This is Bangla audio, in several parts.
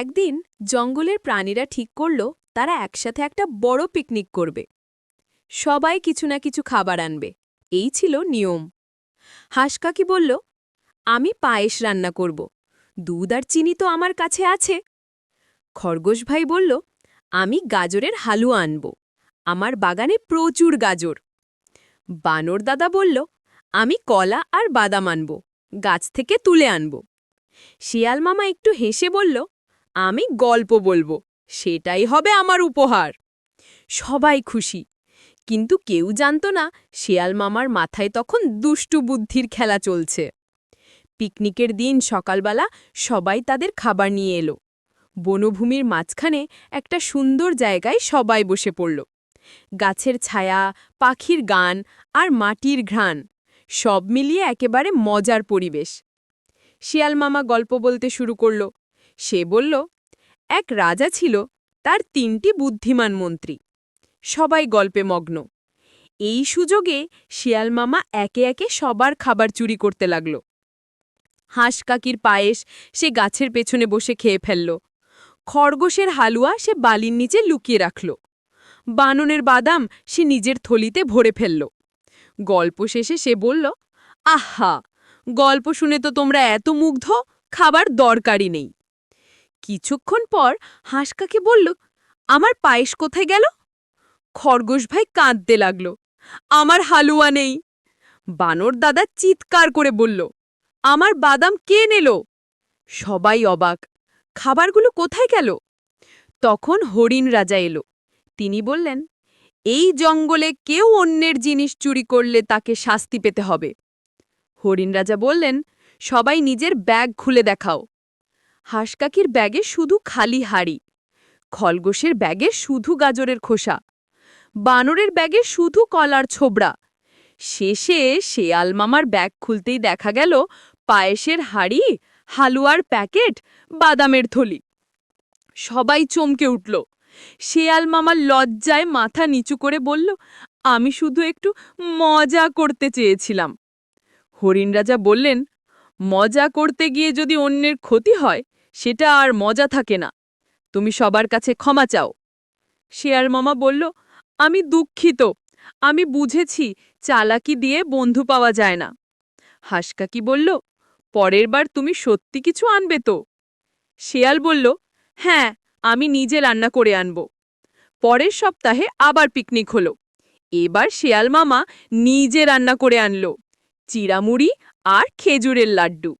একদিন জঙ্গলের প্রাণীরা ঠিক করল তারা একসাথে একটা বড় পিকনিক করবে। সবাই কিছু না কিছু খাবার আনবে। এই ছিল নিয়ম। হাঁসকাকি বলল, আমি পায়েস রান্না করব। দুধ আর চিনি তো আমার কাছে আছে। খরগোশ ভাই বলল, আমি গাজরের হালুয়া আনব। আমার বাগানে প্রচুর গাজর। বানর দাদা বলল, আমি কলা আর বাদাম আনব। গাছ থেকে তুলে আনব। শিয়াল মামা একটু হেসে বলল আমি গল্প বলব, সেটাই হবে আমার উপহার। সবাই খুশি, কিন্তু কেউ জানত না শেয়াল মামার মাথায় তখন দুষ্টু বুদ্ধির খেলা চলছে। পিকনিকের দিন সকালবেলা সবাই তাদের খাবার নিয়ে এলো। বনভূমির মাঝখানে একটা সুন্দর জায়গায় সবাই বসে পড়ল। গাছের ছায়া, পাখির গান আর মাটির ঘ্রাণ, সব মিলিয়ে একেবারে মজার পরিবেশ। শিয়াল মামা গল্প বলতে শুরু করল। সে বলল এক রাজা ছিল, তার তিনটি বুদ্ধিমান মন্ত্রী। সবাই গল্পে মগ্ন। এই সুযোগে শিয়াল মামা একে একে সবার খাবার চুরি করতে লাগল। হাঁস কাকির পায়েস সে গাছের পেছনে বসে খেয়ে ফেলল। খরগোশের হালুয়া সে বালির নিচে লুকিয়ে রাখল। বাননের বাদাম সে নিজের থলিতে ভরে ফেলল। গল্প শেষে সে বলল, আহা, গল্প শুনে তো তোমরা এত মুগ্ধ, খাবার দরকারই নেই। কিছুক্ষণ পর হাঁসকাকে বলল, আমার পায়েস কোথায় গেল? খরগোশ ভাই কাঁদতে লাগল, আমার হালুয়া নেই। বানর দাদা চিৎকার করে বলল, আমার বাদাম কে নিল? সবাই অবাক, খাবারগুলো কোথায় গেল? তখন হরিণ রাজা এলো, তিনি বললেন, এই জঙ্গলে কেউ অন্যের জিনিস চুরি করলে তাকে শাস্তি পেতে হবে। হরিণ রাজা বললেন, সবাই নিজের ব্যাগ খুলে দেখাও। হাঁসকাকির ব্যাগে শুধু খালি হাড়ি, খলগোশের ব্যাগে শুধু গাজরের খোসা, বানরের ব্যাগে শুধু কলার ছোবড়া। শেষে শেয়াল মামার ব্যাগ খুলতেই দেখা গেল পায়েসের হাড়ি, হালুয়ার প্যাকেট, বাদামের থলি। সবাই চমকে উঠল। শেয়াল মামার লজ্জায় মাথা নিচু করে বলল, আমি শুধু একটু মজা করতে চেয়েছিলাম। হরিণ রাজা বললেন মজা করতে গিয়ে যদি অন্যের ক্ষতি হয়, সেটা আর মজা থাকে না। তুমি সবার কাছে ক্ষমা চাও। শেয়ার মামা বলল, আমি দুঃখিত। আমি বুঝেছি চালাকি দিয়ে বন্ধু পাওয়া যায় না। হাসকাকি বলল, পরের বার তুমি সত্যি কিছু আনবে তো? শেয়াল বলল হ্যাঁ আমি নিজে রান্না করে আনব। পরের সপ্তাহে আবার পিকনিক হলো। এবার শেয়াল মামা নিজে রান্না করে আনলো। চিড়ামুড়ি আর খেজুরের লাড্ডু।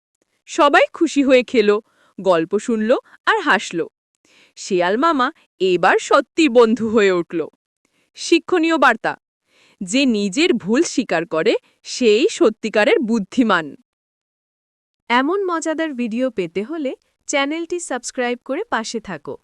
সবাই খুশি হয়ে খেল, গল্প শুনল আর হাসল। শেয়াল মামা এবার সত্যি বন্ধু হয়ে উঠল। শিক্ষণীয় বার্তা, যে নিজের ভুল স্বীকার করে সেই সত্যিকারের বুদ্ধিমান। এমন মজাদার ভিডিও পেতে হলে চ্যানেলটি সাবস্ক্রাইব করে পাশে থাকো।